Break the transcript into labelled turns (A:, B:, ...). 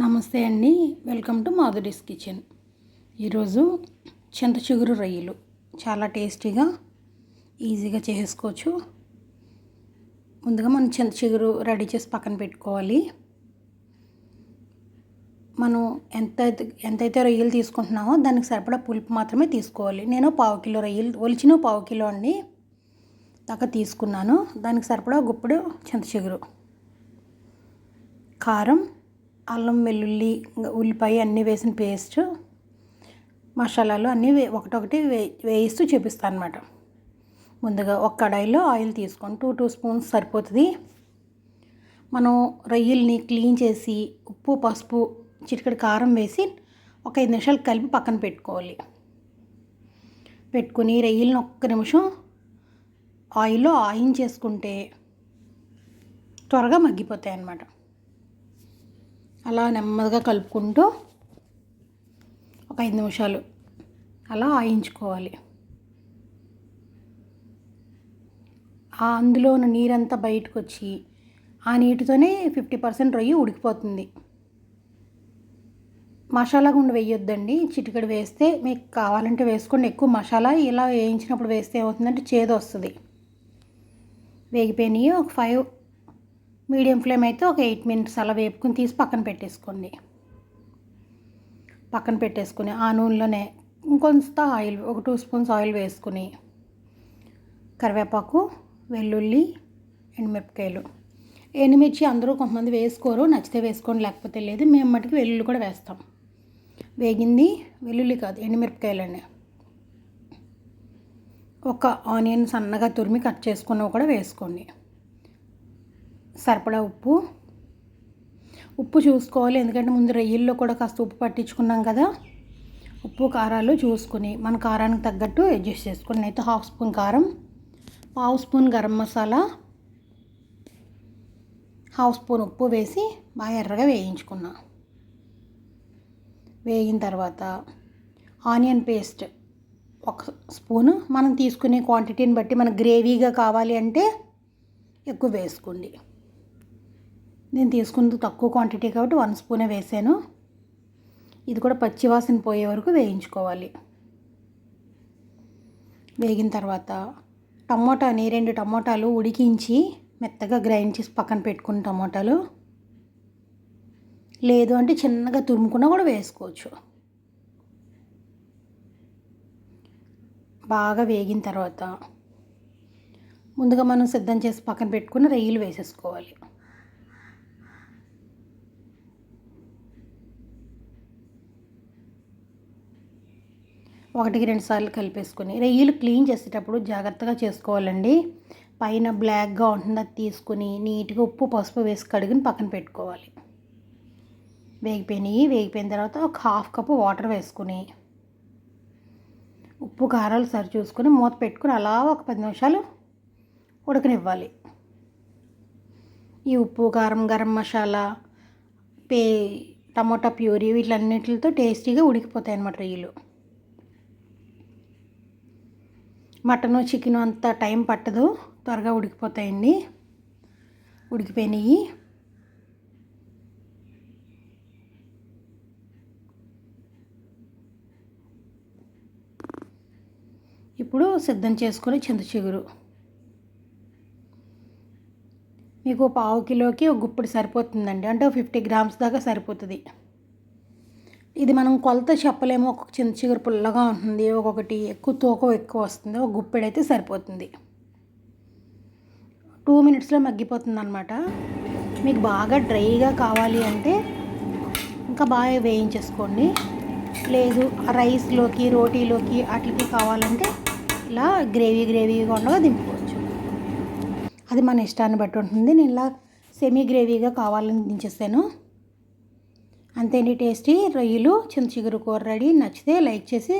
A: నమస్తే అండి. Welcome to Madhuri's kitchen. ఈరోజు చింత చిగురు రొయ్యలు. చాలా టేస్టీగా ఈజీగా చేసుకోవచ్చు. ముందుగా మనం చింత చిగురు రెడీ చేసి పక్కన పెట్టుకోవాలి. మనం ఎంత ఎంతైతే రొయ్యలు తీసుకుంటున్నామో దానికి సరిపడా పులుపు మాత్రమే తీసుకోవాలి. నేను పావు కిలో రొయ్యలు ఒలిచిన పావు కిలో అండి దాకా తీసుకున్నాను. దానికి సరిపడా గుప్పుడు చింత చిగురు కారం అల్లం వెల్లుల్లి ఉల్లిపాయ అన్నీ వేసిన పేస్ట్ మసాలాలు అన్నీ వే ఒకటొకటి వే వేయిస్తూ చూపిస్తాను అనమాట ముందుగా ఒక కడాయిలో ఆయిల్ తీసుకొని టూ టూ స్పూన్స్ సరిపోతుంది. మనం రొయ్యల్ని క్లీన్ చేసి ఉప్పు పసుపు చిటికడి కారం వేసి ఒక ఐదు నిమిషాలు కలిపి పక్కన పెట్టుకోవాలి. పెట్టుకుని రొయ్యలను ఒక్క నిమిషం ఆయిల్లో ఆయిన్ చేసుకుంటే త్వరగా మగ్గిపోతాయి అన్నమాట అలా నెమ్మదిగా కలుపుకుంటూ ఒక ఐదు నిమిషాలు అలా ఆయించుకోవాలి. ఆ అందులో ఉన్న నీరంతా బయటకు వచ్చి ఆ నీటితోనే ఫిఫ్టీ పర్సెంట్ రొయ్యి ఉడికిపోతుంది. మసాలా గుండు వేయొద్దండి. చిటికడు వేస్తే మీకు కావాలంటే వేసుకోండి. ఎక్కువ మసాలా ఇలా వేయించినప్పుడు వేస్తే ఏమవుతుందంటే చేదు వస్తుంది వేగిపోయినాయి ఒక ఫైవ్ మీడియం ఫ్లేమ్ అయితే ఒక ఎయిట్ మినిట్స్ అలా వేపుకుని తీసి పక్కన పెట్టేసుకోండి. పక్కన పెట్టేసుకుని ఆ నూనెలోనే ఇంకొంత ఆయిల్ ఒక టూ స్పూన్స్ ఆయిల్ వేసుకుని కరివేపాకు వెల్లుల్లి ఎండుమిరపకాయలు. ఎండుమిర్చి అందరూ కొంతమంది వేసుకోరు నచ్చితే వేసుకోండి లేకపోతే లేదు. మేము మటుకు వెల్లుల్లి కూడా వేస్తాం. వేగింది వెల్లుల్లి కాదు ఎండుమిరపకాయలండి ఒక ఆనియన్ సన్నగా తురిమి కట్ చేసుకున్నవి కూడా వేసుకోండి. సరిపడా ఉప్పు. ఉప్పు చూసుకోవాలి ఎందుకంటే ముందు రొయ్యల్లో కూడా కాస్త ఉప్పు పట్టించుకున్నాం కదా. ఉప్పు కారాలు చూసుకుని మన కారానికి తగ్గట్టు అడ్జస్ట్ చేసుకుని అయితే హాఫ్ స్పూన్ కారం పావు spoon garam masala half spoon ఉప్పు వేసి బాగా ఎర్రగా వేయించుకున్నా. వేగిన తర్వాత ఆనియన్ పేస్ట్ ఒక స్పూను మనం తీసుకునే క్వాంటిటీని బట్టి మనకు గ్రేవీగా కావాలి అంటే ఎక్కువ వేసుకోండి. నేను తీసుకున్నది తక్కువ క్వాంటిటీ కాబట్టి వన్ స్పూనే వేసాను. ఇది కూడా పచ్చివాసన పోయే వరకు వేయించుకోవాలి. వేగిన తర్వాత టమోటాని రెండు టమోటాలు ఉడికించి మెత్తగా గ్రైండ్ చేసి పక్కన పెట్టుకున్న టమోటాలు. లేదు అంటే చిన్నగా తురుముకున్నా కూడా వేసుకోవచ్చు. బాగా వేగిన తర్వాత ముందుగా మనం సిద్ధం చేసి పక్కన పెట్టుకుని రొయ్యలు వేసేసుకోవాలి. ఒకటికి రెండు సార్లు కలిపేసుకొని రొయ్యలు క్లీన్ చేసేటప్పుడు జాగ్రత్తగా చేసుకోవాలండి. పైన బ్లాక్గా ఉంటుంది అది తీసుకుని నీట్గా ఉప్పు పసుపు వేసి కడుగుని పక్కన పెట్టుకోవాలి. వేగిపోయినాయి వేగిపోయిన తర్వాత ఒక హాఫ్ కప్పు వాటర్ వేసుకుని ఉప్పు కారాలు సరి చూసుకొని మూత పెట్టుకుని అలా ఒక పది నిమిషాలు ఉడకనివ్వాలి. ఈ ఉప్పు కారం గరం మసాలా పే టమోటా ప్యూరీ వీటన్నిటితో టేస్టీగా ఉడికిపోతాయి అన్నమాట రొయ్యలు మటను చికెన్ అంత టైం పట్టదు. త్వరగా ఉడికిపోతాయండి. ఉడికిపోయినాయి. ఇప్పుడు సిద్ధం చేసుకుని చింత చిగురు. మీకు పావు కిలోకి ఒక గుప్పుడు సరిపోతుందండి. అంటే ఫిఫ్టీ గ్రామ్స్ దాకా సరిపోతుంది. ఇది మనం కొలత చెప్పలేము. ఒక్కొక్క చింత చిగురు పుల్లగా ఉంటుంది. ఒక్కొక్కటి ఎక్కువ తూకం ఎక్కువ వస్తుంది. ఒక గుప్పెడైతే సరిపోతుంది. టూ మినిట్స్లో మగ్గిపోతుంది అనమాట మీకు బాగా డ్రైగా కావాలి అంటే ఇంకా బాగా వేయించేసుకోండి. లేదు రైస్లోకి రోటీలోకి వాటికి కావాలంటే ఇలా గ్రేవీ గ్రేవీగా ఉండగా దింపుకోవచ్చు. అది మన ఇష్టాన్ని బట్టి ఉంటుంది. నేను ఇలా సెమీ గ్రేవీగా కావాలని దించేస్తాను అంతేంటి టేస్టీ రొయ్యలు చింతచిగురు కూర రెడీ. నచ్చితే లైక్ చేసి